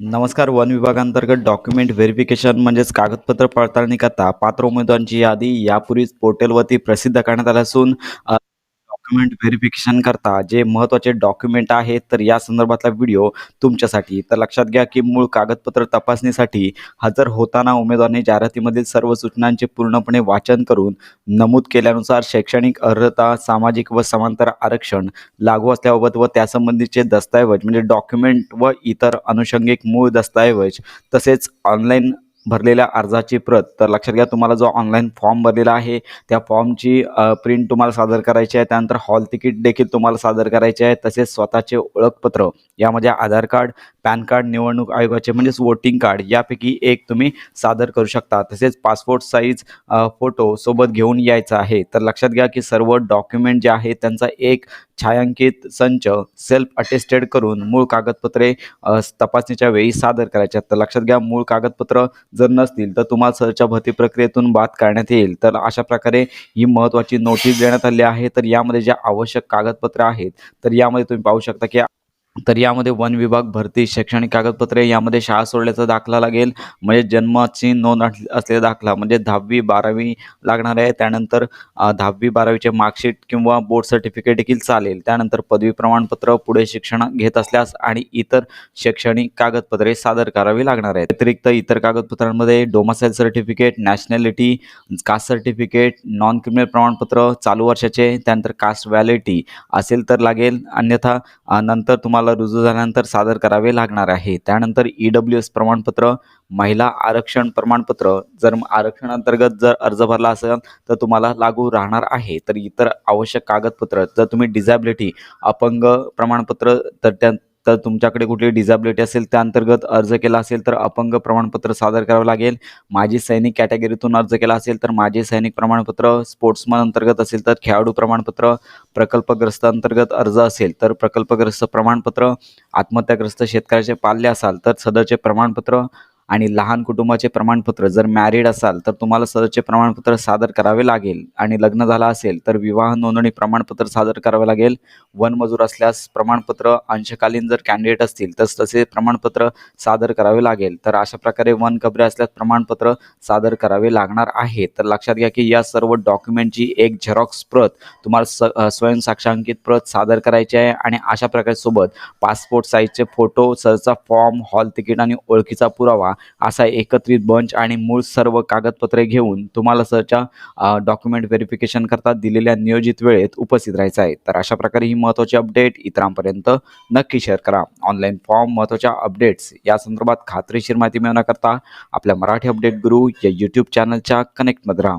नमस्कार वन विभागांतर्गत document verification म्हणजेच कागदपत्र पडताळणी करता पात्र उमेदवारांची यादी यापूर्वीच पोर्टलवरती प्रसिद्ध करण्यात आली असून डॉक्युमेंट व्हेरिफिकेशन करता जे महत्त्वाचे डॉक्युमेंट आहेत तर या संदर्भातला व्हिडिओ तुमच्यासाठी. तर लक्षात घ्या की मूळ कागदपत्र तपासणीसाठी हजर होताना उमेदवाराने जाहिरातीमधील सर्व सूचनांचे पूर्णपणे वाचन करून नमूद केल्यानुसार शैक्षणिक अर्हता सामाजिक व समांतर आरक्षण लागू असल्याबाबत व त्यासंबंधीचे दस्तऐवज म्हणजे डॉक्युमेंट व इतर अनुषंगिक मूळ दस्तऐवज तसेच ऑनलाईन भरलेल्या अर्जाची प्रत. तर लक्षात घ्या तुम्हाला जो ऑनलाईन फॉर्म भरलेला आहे त्या फॉर्मची प्रिंट तुम्हाला सादर करायची आहे. त्यानंतर हॉल तिकीट देखील तुम्हाला सादर करायचे आहे. तसेच स्वतःचे ओळखपत्र यामध्ये आधार कार्ड पॅन कार्ड निवडणूक आयोगाचे म्हणजेच वोटिंग कार्ड यापैकी एक तुम्ही सादर करू शकता. तसेच पासपोर्ट साईज फोटो सोबत घेऊन यायचा आहे. तर लक्षात घ्या की सर्व डॉक्युमेंट जे आहे त्यांचा एक छायांकित संच सेल्फ अटेस्टेड करून मूळ कागदपत्रे तपासणीच्या वेळी सादर करायचे आहेत. तर लक्षात घ्या मूळ कागदपत्र जर नसतील तर तुम्हाला सरच्या भरती प्रक्रियेतून बाद करण्यात येईल. तर अशा प्रकारे ही महत्त्वाची नोटीस देण्यात आली आहे. तर यामध्ये ज्या आवश्यक कागदपत्रे आहेत तर यामध्ये तुम्ही पाहू शकता की तर यामध्ये वन विभाग भरती शैक्षणिक कागदपत्रे यामध्ये शाळा सोडल्याचा दाखला लागेल. म्हणजे जन्माची नोंद अस- असलेला दाखला म्हणजे दहावी बारावी लागणार आहे. त्यानंतर दहावी बारावीचे मार्कशीट किंवा बोर्ड सर्टिफिकेट देखील चालेल. त्यानंतर पदवी प्रमाणपत्र पुढे शिक्षण घेत असल्यास आणि इतर शैक्षणिक कागदपत्रे सादर करावी लागणार आहेत. व्यतिरिक्त इतर कागदपत्रांमध्ये domicile certificate nationality caste certificate non criminal प्रमाणपत्र चालू वर्षाचे त्यानंतर कास्ट व्हॅलिटी असेल तर लागेल. अन्यथा नंतर तुम्हाला रुजू झाल्यानंतर सादर करावे लागणार आहे. त्यानंतर ई डब्ल्यू एस प्रमाणपत्र महिला आरक्षण प्रमाणपत्र. जर आरक्षणांतर्गत जर अर्ज भरला असेल तर तुम्हाला लागू राहणार आहे. तर इतर आवश्यक कागदपत्र जर तुम्ही डिझॅबिलिटी अपंग प्रमाणपत्र तर त्या तर तुमच्याकडे कुठली डिझॅबिलिटी असेल त्या अंतर्गत अर्ज केला असेल तर अपंग प्रमाणपत्र सादर करावं लागेल. माजी सैनिक कॅटेगरीतून अर्ज केला असेल तर माजी सैनिक प्रमाणपत्र स्पोर्ट्समन अंतर्गत असेल तर खेळाडू प्रमाणपत्र प्रकल्पग्रस्त अंतर्गत अर्ज असेल तर प्रकल्पग्रस्त प्रमाणपत्र आत्महत्याग्रस्त शेतकऱ्याचे पाल्य असाल तर सदरचे प्रमाणपत्र आणि लहान कुटुंबाचे प्रमाणपत्र. जर मॅरिड असाल तर तुम्हाला सदरचे प्रमाणपत्र सादर करावे लागेल. आणि लग्न झालं असेल तर विवाह नोंदणी प्रमाणपत्र सादर करावे लागेल. वनमजूर असल्यास प्रमाणपत्र अंशकालीन जर कॅन्डिडेट असतील तर तसे प्रमाणपत्र सादर करावे लागेल. तर अशा प्रकारे वन कबरे असल्यास प्रमाणपत्र सादर करावे लागणार आहे. तर लक्षात घ्या की या सर्व डॉक्युमेंटची एक झेरॉक्स प्रत तुम्हाला स स्वयंसाक्षांकित प्रत सादर करायची आहे आणि अशा प्रकारे सोबत पासपोर्ट साईजचे फोटो सरचा फॉर्म हॉल तिकीट आणि ओळखीचा पुरावा असा एकत्रित बंच आणि मूळ सर्व कागदपत्रे घेऊन तुम्हाला सरच्या डॉक्युमेंट व्हेरिफिकेशन करता दिलेल्या नियोजित वेळेत उपस्थित राहायचं आहे. तर अशा प्रकारे ही महत्त्वाचे अपडेट इतरांपर्यंत नक्की शेअर करा. ऑनलाईन फॉर्म महत्त्वाच्या अपडेट्स या संदर्भात खात्रीशीर माहिती मिळवण्याकरता आपल्या मराठी अपडेट गुरु या यूट्यूब चॅनलच्या कनेक्टमध्ये राहा.